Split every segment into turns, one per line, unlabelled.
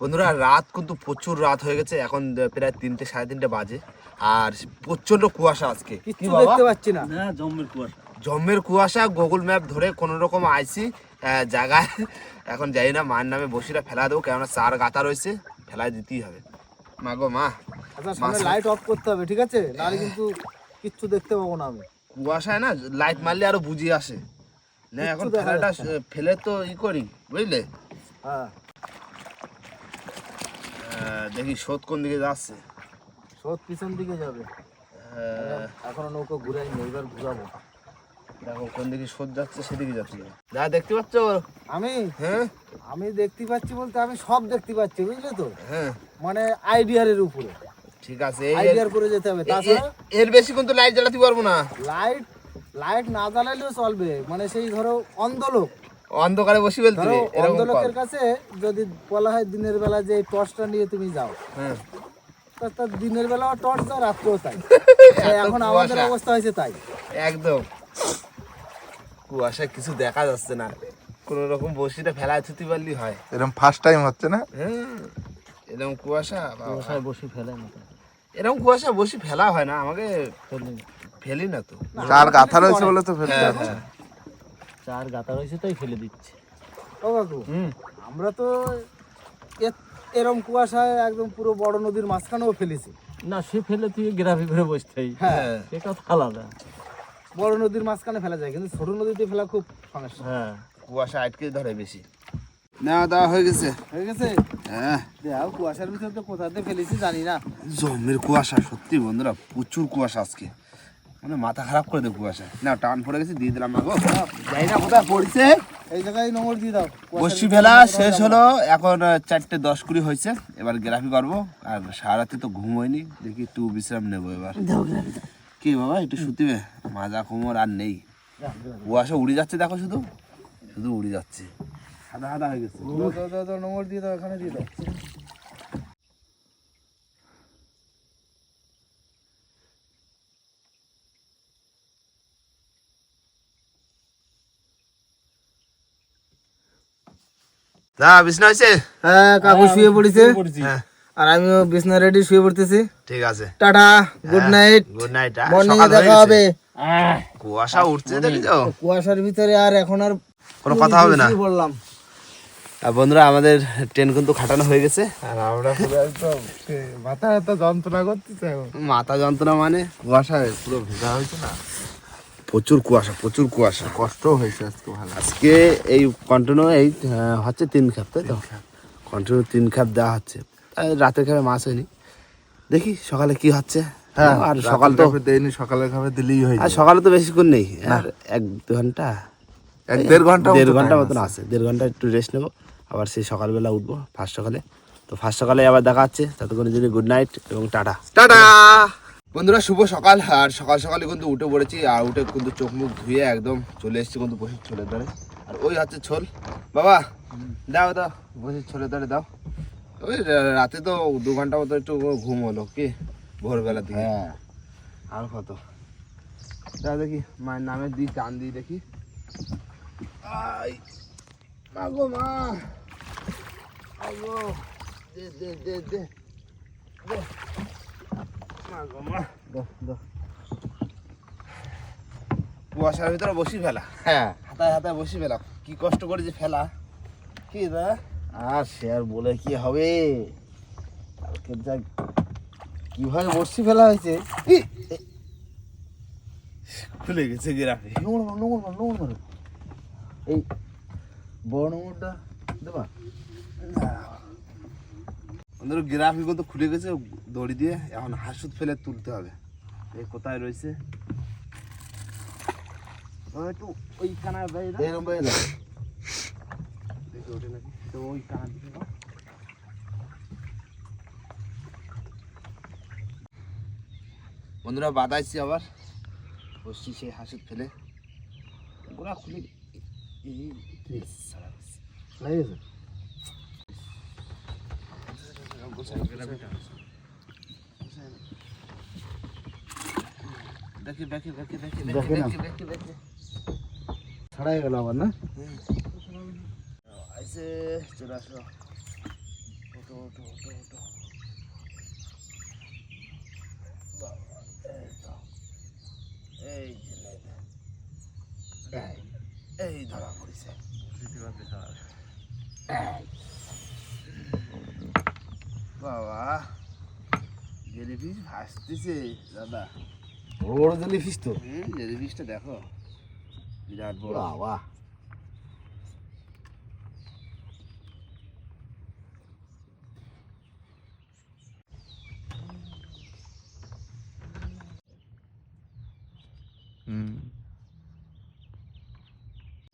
বন্ধুরা রাত কিন্তু প্রচুর রাত হয়ে গেছে। এখন প্রায় তিনটে সাড়ে তিনটে বাজে। আর প্রচণ্ড কুয়াশা আজকে।
দেখতে পাচ্ছি না।
হ্যাঁ জম্মের কুয়াশা।
জম্মের কুয়াশা গুগল ম্যাপ ধরে কোনো রকম আইসি জায়গায়। এখন যাই না মার নামে বসিরা ফেলা দেবো কেননা চার গাতা রয়েছে ফেলায় দিতেই হবে। মা গো মা।
লাইট অফ করতে হবে ঠিক আছে? নাহলে কিন্তু কিচ্ছু দেখতে পাবো না আমি।
কুয়াশায় না লাইট মারলে আরও বুঝিয়ে আসে। না এখন ফেলাটা ফেলে তো ই করি বুঝলে?
হ্যাঁ।
দেখি স্রোত কোন দিকে যাচ্ছে?
স্রোত পিছন দিকে যাবে। এখনও নৌকো ঘুরাইনি এবার ঘুরাবো।
দেখো কোন দিকে স্রোত যাচ্ছে সেদিকে যাচ্ছে। যা দেখতে পাচ্ছ?
আমি?
হ্যাঁ?
আমি দেখতে পাচ্ছি বলতে আমি সব দেখতে পাচ্ছি বুঝলে তো?
হ্যাঁ।
মানে আইডিয়ারের উপরে।
ঠিক আছে
আইডিয়ার করে যেতে হবে। তাছাড়া?
এর বেশি কিন্তু লাইট জ্বালাতে পারব না।
লাইট লাইট না জ্বালালেও চলবে। মানে সেই ধরো অন্ধলোক।
অন্ধকারে বসি এরকম
অন্ধলোকের কাছে যদি বলা হয় দিনের বেলা যে টর্চটা নিয়ে তুমি যাও
হ্যাঁ।
তার দিনের বেলা টর্চ দাও রাত্রেও তাই। এখন আমাদের অবস্থা হয়েছে তাই।
একদম। কুয়াশায় কিছু দেখা যাচ্ছে না। কোন রকম বসিটা ফেলায় থুতি পারলি হয়।
এরকম ফার্স্ট টাইম হচ্ছে না?
হ্যাঁ এরকম কুয়াশা।
কুয়াশায় বসে ফেলে না
এরকম কুয়াশা বসি ফেলা হয় না আমাকে ফেলি না। তো।
চার গাথা রয়েছে বলে তো ফেলতে
হ্যাঁ। হ্যাঁ।
চার গাতা রয়েছে তাই ফেলে দিচ্ছে।
ও কাকু
হুম।
আমরা তো এরম কুয়াশায় একদম পুরো বড় নদীর মাঝখানেও ফেলেছি।
না সে ফেলে তুই গ্রাফি করে বসতেই
হ্যাঁ।
সেটা তো আলাদা।
বড় নদীর মাঝখানে ফেলা যায় কিন্তু ছোট নদীতে ফেলা খুব সমস্যা।
হ্যাঁ।
কুয়াশা আটকে ধরে বেশি। না দেওয়া হয়ে গেছে।
হয়ে গেছে?
হ্যাঁ।
দেখো কুয়াশার ভিতরে তো কোথাতে ফেলেছি জানি না।
জমের কুয়াশা সত্যি বন্ধুরা প্রচুর কুয়াশা আজকে। মানে মাথা খারাপ করে দেয় কুয়াশা না টান পড়ে গেছে দিয়ে দিলাম না গো যাই না কোথায় পড়ছে?
এই জায়গায় নোংর দিয়ে দাও।
বসি ফেলা শেষ হলো এখন চারটে দশ কুড়ি হয়েছে। এবার গ্রাফি করব আর সারাতে তো ঘুম হয়নি। দেখি একটু বিশ্রাম নেব এবার। কি বাবা একটু শুতিবে? মাজা কোমর আর নেই। কুয়াশা উড়ে যাচ্ছে দেখো শুধু। শুধু উড়ে যাচ্ছে। সাদা সাদা হয়ে গেছে।
দাও, দাও, দাও, দাও, নোংর দিয়ে দাও এখানে দিয়ে দাও।
না বিছনা হয়েছে
হ্যাঁ কাকু শুয়ে পড়েছে। আর আমিও বিছনা রেডি শুয়ে পড়তেছি।
ঠিক আছে।
Tata good night
good night
morning এ দেখা হবে।
কুয়াশা উঠছে দেখি
কুয়াশার ভিতরে আর এখন আর
কোনো কথা হবে না। আর বন্ধুরা আমাদের ট্রেন কিন্তু খাটানো হয়ে গেছে।
আর আমরা মাথা যন্ত্রণা করতেছে এখন।
মাথা যন্ত্রণা মানে
কুয়াশা পুরো ভেজা হয়েছে না।
প্রচুর কুয়াশা প্রচুর কুয়াশা।
কষ্ট হয়েছে আজকে ভালো।
আজকে এই কন্টিনিউ এই হচ্ছে তিন খাপ তাই তো? কন্টিনিউ তিন খাপ দেওয়া হচ্ছে। রাতের খাবে মাছ হয়নি। দেখি সকালে কি হচ্ছে।
হ্যাঁ
আর সকাল তো
দেয়নি সকালের খাবার দিলেই হয়ে
আর সকালে তো বেশিক্ষণ নেই। আর এক দু ঘণ্টা
এক দেড় ঘণ্টা
দেড়
ঘণ্টা
মতন
আছে।
আছে। দেড় ঘণ্টা একটু রেস্ট নেব। আবার সেই সকালবেলা উঠবো ফার্স্ট সকালে। তো ফার্স্ট সকালে আবার দেখা হচ্ছে। ততক্ষণের জন্য গুড নাইট এবং টাটা। টাটা! বন্ধুরা শুভ সকাল। আর সকাল সকালে কিন্তু উঠে পড়েছি আর উঠে কিন্তু চোখ মুখ ধুয়ে একদম চলে এসেছি কিন্তু বসে ছোলের ধারে। আর ওই হচ্ছে ছোল। বাবা দাও দাও বসে ছোলের ধারে দাও। ওই রাতে তো দু ঘণ্টা মতো একটু ঘুম হলো কি ভোরবেলা দিকে।
হ্যাঁ।
আর কত? দাও দেখি মায়ের নামে দিই চান দিই দেখি। মা গো মা। দে দে দে দে। কুয়াশার ভিতরে বসি ফেলা?
হ্যাঁ।
হাতায় হাতায় বসি ফেলা। কি কষ্ট করে যে ফেলা? কি দা
আর সে আর বলে কি হবে? কালকে যা কীভাবে বসছি ফেলা হয়েছে?
খুলে গেছে গ্রাফি
নোংর মারো, নোংর নোংর এই বড় নোংরটা দেবা?
আমাদের গ্রাফি কিন্তু খুলে গেছে দড়ি দিয়ে এখন হাসুদ ফেলে তুলতে হবে এই কোথায় রয়েছে একটু ওই কানার বাইরে দাও।
বাইরে দাও।
ওঠে নাকি তো ওই কানার দিকে বন্ধুরা বাদাইছি আবার বসছি সেই হাসুদ ফেলে গোড়া খুলে এই।
লাগে গেছে?
দেখি দেখি দেখি দেখি
দেখে
দেখি। দেখি
ছাড়াই গেল আবার না
আইসে চলে আসো ওঠো এই যে নে। এই, এই ধরা পড়েছে। বাবা জেলিফিশ ভাসতেছে দাদা।
বড় বড় জেলি তো।
হুম জেলিফিশটা দেখো বিরাট বড়।
বাবা।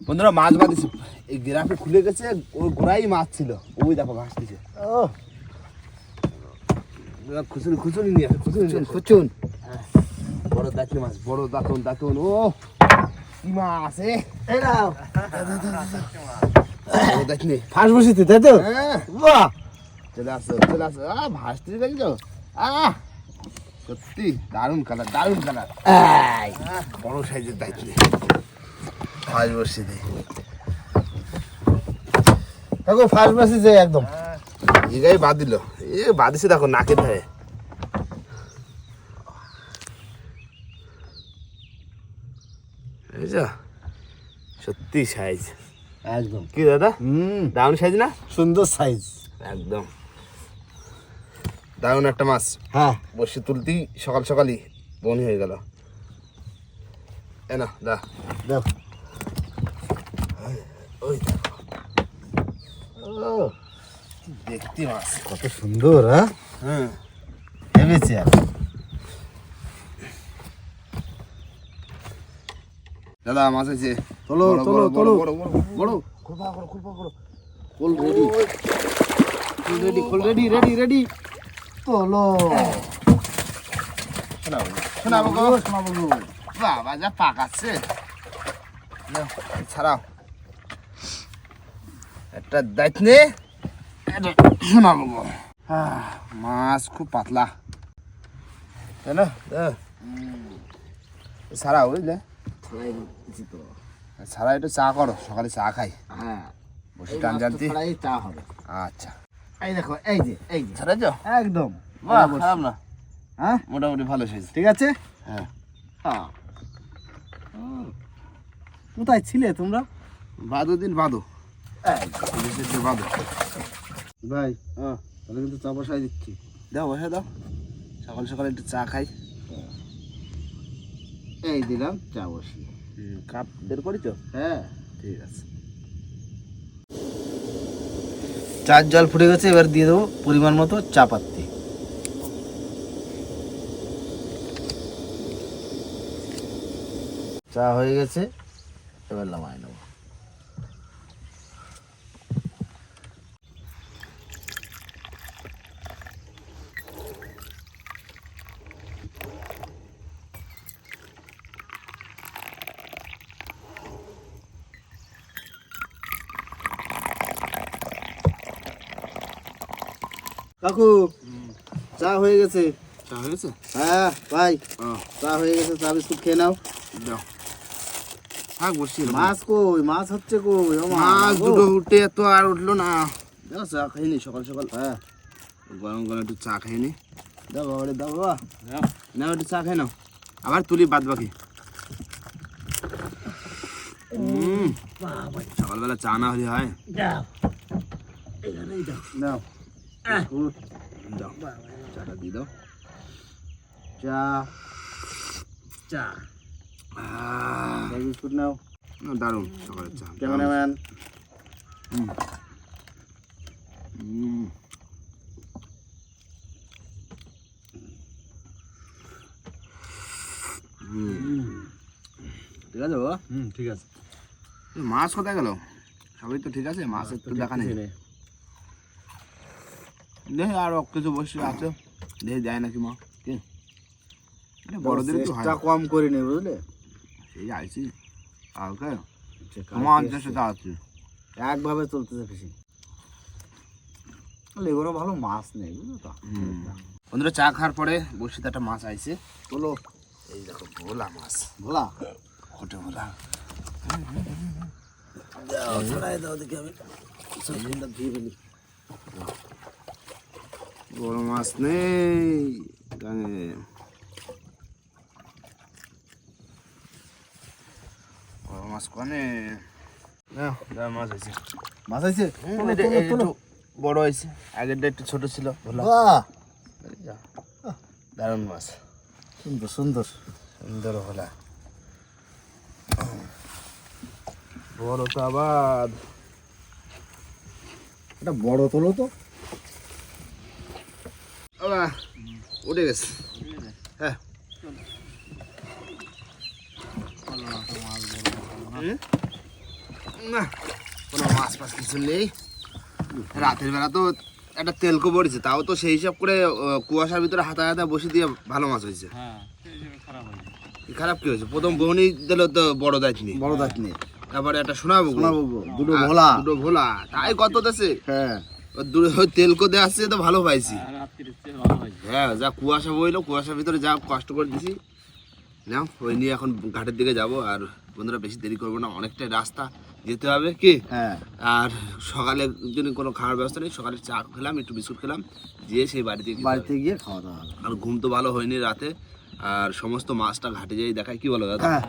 বন্ধুরা মাছ বাঁধিছে। এই গ্রাফে খুলে গেছে ওই গোড়াই মাছ ছিল। ওই দেখো ভাসতেছে।
ও
খুচুনি খুচুনি নিয়ে আসে খুচুনি নিয়ে
খুচুন।
বড় দাঁতন মাছ বড় দাঁতন দাঁতন ও। কি মাছ এ।
এই
দাঁতনি
ফাঁস বসিতে তাই তো?
হ্যাঁ।
বাহ।
চলে আসো চলে আসো। আ ভাসতে আহ সত্যি দারুণ কালার দারুণ কালার
এই।
বড় সাইজের দাঁতনি ভাস বসে
দেখো। ফাঁস বসিছে একদম।
জায়গায় বাদ দিল। এ বাদিছে দেখো নাকের ধারে। সত্যি সাইজ
একদম।
কি দাদা?
হুম।
দারুণ সাইজ না?
সুন্দর সাইজ
একদম। দারুণ একটা মাছ।
হ্যাঁ।
বসে তুলতেই সকাল সকালই বনি হয়ে গেল। এ না দা।
দেখো
ওই দেখো।
ও।
দেখতে মাছ
কত সুন্দর হ্যাঁ? ভেবেছি আর
দাদা মাছ আছে।
তোলো, তোলো, তোলো।
বড় বড়
করো খুলপা করো কোল রেডি কোল রেডি কোল রেডি রেডি রেডি তোলো।
শোনাবো শোনাবো।
শোনাবো।
বাবা যা পাকাচ্ছে ছাড়াও। একটা দায়িত্ব নে। শোনাবো মাছ খুব পাতলা। তাই না। ছাড়াও বুঝলে
দিচ্ছি
একটু চা করো সকালে চা খাই।
হ্যাঁ।
বসে টান জানতি।
চা হবে।
আচ্ছা।
এই দেখো এই যে এই যে।
ছাড়াইছ
একদম।
খারাপ না।
হ্যাঁ?
মোটামুটি ভালো সাইজ।
ঠিক আছে?
হ্যাঁ।
হ্যাঁ। কোথায় ছিলে তোমরা?
বাদো দিন বাদো বাদো
ভাই হ্যাঁ। তাহলে কিন্তু চা বসাই দিচ্ছি।
দাও বসে দাও। সকাল সকালে একটু চা খাই।
এই দিলাম চা বসিয়ে
কাপ বের করি তো
হ্যাঁ।
ঠিক আছে।
চার জল ফুটে গেছে এবার দিয়ে দেবো পরিমাণ মতো চা পাত্তি। চা হয়ে গেছে এবার নামাই নেব। কাকু চা হয়ে গেছে।
চা হয়ে গেছে?
হ্যাঁ ভাই। চা হয়ে গেছে চা বিস্কুট খেয়ে নাও।
দাও। থাক বসি
মাছ কই? মাছ হচ্ছে কই?
মাছ দুটো উঠে তো আর উঠল না। দেখো চা খাইনি সকাল সকাল।
হ্যাঁ।
গরম গরম একটু চা খাইনি
দাও বাবা দাও বাবা।
নাও একটু চা খাই নাও। আবার তুলি বাদ বাকি। হুম, সকালবেলা চা না হলে হয়।
দাও। বিস্কুট,
দাও। চাটা দিয়ে দাও।
চা। চা। বিস্কুট নাও
না, দারুণ। সকালের চা।
ক্যামেরাম্যান
হুম। হুম। ঠিক আছে বাবা?
হুম ঠিক আছে।
মাছ কোথায় গেল? সবই তো ঠিক আছে মাছের তো দেখা নেই। দেখি আর কিছু বসে আছে। দেখি যায় নাকি মা? কি? বড়দের তো
চেষ্টা কম করে নে বুঝলে?
সেই আইছি কালকে
যে
তোমার। দেশে আছে।
একভাবে চলতেছে ফিশিং এগুলো ভালো মাছ নেই বুঝলো তো?
বন্ধুরা চা খাওয়ার পরে বসিতে একটা মাছ আইছে।
বলো
এই দেখো ভোলা মাছ।
ভোলা?
খোটে ভোলা?
দাও ছড়াই দাও দেখি আমি। ফেলি।
বড় মাছ নেই গাঙে বড় মাছ কনে? মাছ হয়েছে
মাছ
একটু বড় হয়েছে আগেরটা একটু ছোট ছিল দারুণ মাছ।
সুন্দর সুন্দর।
সুন্দর বড় তো আবার
এটা বড় তোলো তো।
উঠে গেছে। হ্যাঁ? না কোনো মাছ ফাছ কিছু নেই। রাতের বেলা তো একটা তেলকো পড়েছে তাও তো সেই হিসাব করে কুয়াশার ভিতরে হাতা হাতা বসে দিয়ে ভালো মাছ হয়েছে।
হ্যাঁ খারাপ
কি হয়েছে? প্রথম বহনি দিল তো বড় দায়িত্ব নেই
বড় দাঁত নেই
তারপরে একটা শোনাবো
শোনাবো দুটো ভোলা।
দুটো ভোলা। তাই কত দেশে?
হ্যাঁ।
তেলকো দিয়ে আসছে তো ভালো পাইছি
আর রাত্রির চেয়ে ভালো হয়েছে
হ্যাঁ যা কুয়াশা বইলো কুয়াশার ভিতরে যা কষ্ট করে দিছি। নাও ওই নিয়ে এখন ঘাটের দিকে যাব। আর বন্ধুরা বেশি দেরি করব না অনেকটাই রাস্তা যেতে হবে কি?
হ্যাঁ।
আর সকালে যদি কোনো খাওয়ার ব্যবস্থা নেই সকালে চা খেলাম একটু বিস্কুট খেলাম দিয়ে সেই বাড়িতে
বাড়িতে গিয়ে খাওয়া দাওয়া
আর ঘুম তো ভালো হয়নি রাতে। আর সমস্ত মাছটা ঘাটে যাই দেখায় কি বলো দাদা?
হ্যাঁ।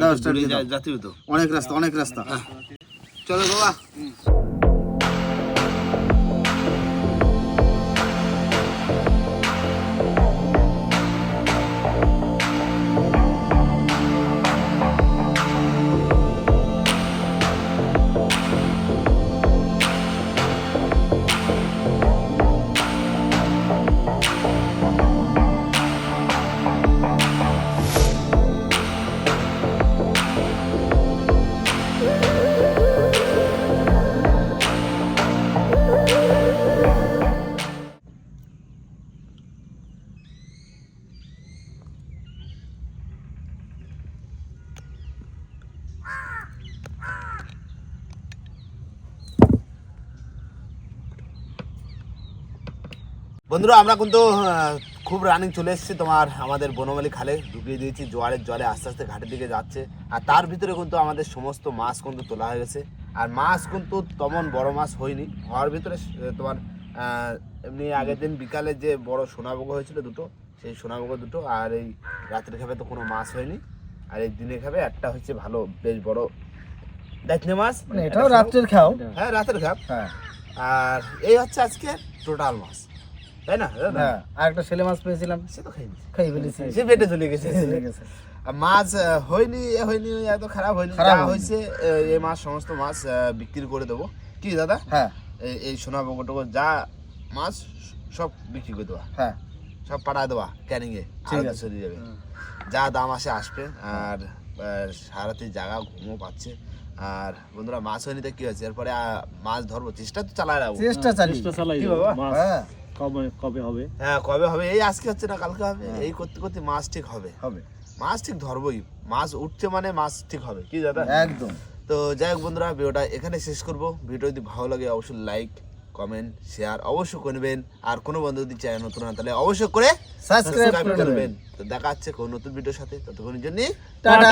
দাও, start
যাতে তো
অনেক রাস্তা অনেক রাস্তা।
চলো বাবা। বন্ধুরা আমরা কিন্তু খুব রানিং চলে এসেছি তোমার আমাদের বনমালী খালে। ঢুকিয়ে দিয়েছি জোয়ারের জলে আস্তে আস্তে ঘাটের দিকে যাচ্ছে। আর তার ভিতরে কিন্তু আমাদের সমস্ত মাছ কিন্তু তোলা হয়ে গেছে। আর মাছ কিন্তু তেমন বড় মাছ হয়নি। হওয়ার ভিতরে তোমার এমনি আগের দিন বিকালে যে বড় সোনাবগো হয়েছিল দুটো সেই সোনাবগো দুটো আর এই রাত্রে খাবে তো কোনো মাছ হয়নি। আর এই দিনে খাবে একটা হচ্ছে ভালো বেশ বড় দেখনে মাছ।
মানে এটাও রাত্রের খাও।
হ্যাঁ রাতের খাপ
হ্যাঁ।
আর এই হচ্ছে আজকে টোটাল মাছ। তাই না
হ্যাঁ আর একটা ছেলে মাছ পেয়েছিলাম।
সে তো খাইনি।
খাই ফেলেছি।
সে পেটে চলে গেছে।
চলে গেছে।
মাছ হয়নি হয়নি এত খারাপ হয়নি। যা হয়েছে এই মাছ সমস্ত মাছ বিক্রি করে দেবো। কি দাদা?
হ্যাঁ।
এই এই সোনা বকটক যা মাছ সব বিক্রি করে দেওয়া
হ্যাঁ।
সব পাঠায় দেওয়া ক্যানিং এ।
ঠিক আছে।
চলে যাবে। যা দাম আসে আসবে। আর সারাতে জায়গা ঘুমো পাচ্ছে। আর বন্ধুরা মাছ হয়নি তো কি হয়েছে? এরপরে মাছ ধরবো। চেষ্টা তো চালায় রাখব।
চেষ্টা চালি
চেষ্টা চালাই
বাবা?
হ্যাঁ।
কবে কবে হবে?
হ্যাঁ কবে হবে? এই আজকে হচ্ছে না কালকে হবে। এই করতে করতে মাছ ঠিক হবে।
হবে।
মাছ ঠিক ধরবোই। মাছ উঠছে মানে মাছ ঠিক হবে। কি দাদা?
একদম।
তো যাই হোক বন্ধুরা ভিডিওটা এখানে শেষ করব। ভিডিও যদি ভালো লাগে অবশ্যই লাইক কমেন্ট শেয়ার অবশ্যই করবেন আর কোনো বন্ধু যদি চ্যানেল নতুন হয় তাহলে অবশ্যই করে
সাবস্ক্রাইব
সাবস্ক্রাইব করবেন তো দেখা হচ্ছে কোনো নতুন ভিডিওর সাথে। ততক্ষণের জন্য
টাটা!